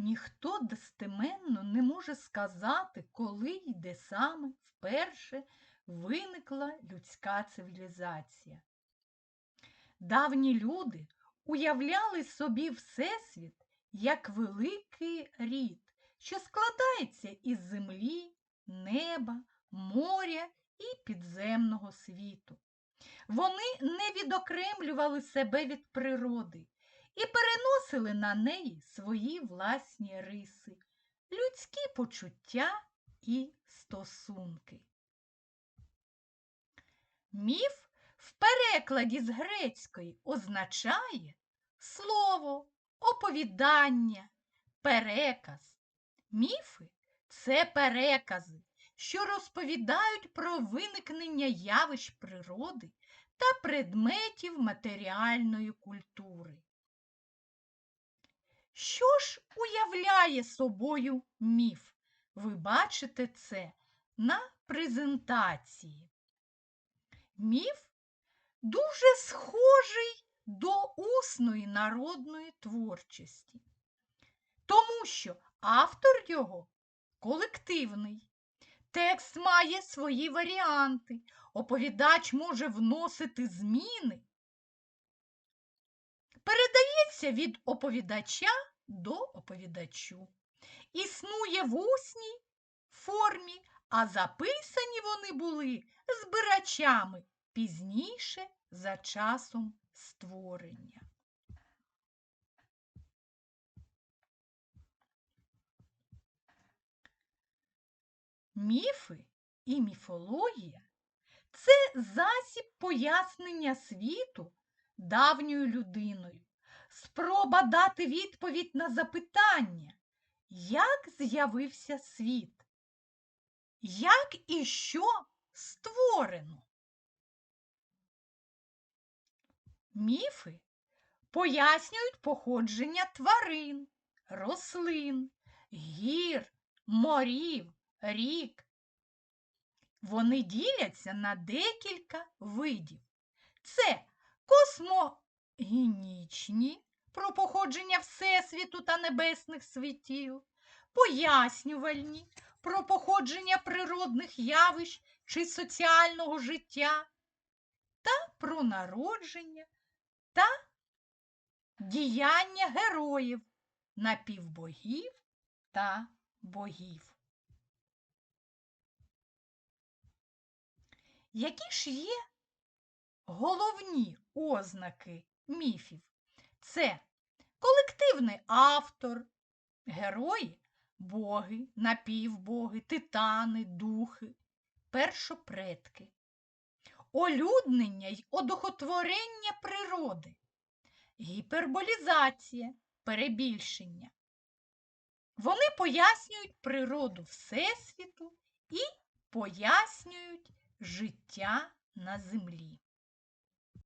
ніхто достеменно не може сказати, коли й де саме вперше виникла людська цивілізація. Давні люди уявляли собі Всесвіт як великий рід, що складається із землі, неба, моря і підземного світу. Вони не відокремлювали себе від природи і переносили на неї свої власні риси, людські почуття і стосунки. Міф в перекладі з грецької означає слово, оповідання, переказ. Міфи це перекази, що розповідають про виникнення явищ природи та предметів матеріальної культури. Що ж уявляє собою міф? Ви бачите це на презентації. Міф дуже схожий до усної народної творчості, тому що автор його колективний. Текст має свої варіанти, оповідач може вносити зміни. Передається від оповідача до оповідачу. Існує в усній формі, а записані вони були збирачами пізніше за часом створення. Міфи і міфологія це засіб пояснення світу давньою людиною, спроба дати відповідь на запитання, як з'явився світ, як і що створено. Міфи пояснюють походження тварин, рослин, гір, морів, рік. Вони діляться на декілька видів. Це космогенічні про походження Всесвіту та небесних світів, пояснювальні про походження природних явищ чи соціального життя, та про народження та діяння героїв, напівбогів та богів. Які ж є головні ознаки міфів? Це колективний автор, герої, боги, напівбоги, титани, духи, першопредки, олюднення й одухотворення природи, гіперболізація, перебільшення. Вони пояснюють природу Всесвіту і пояснюють життя на землі.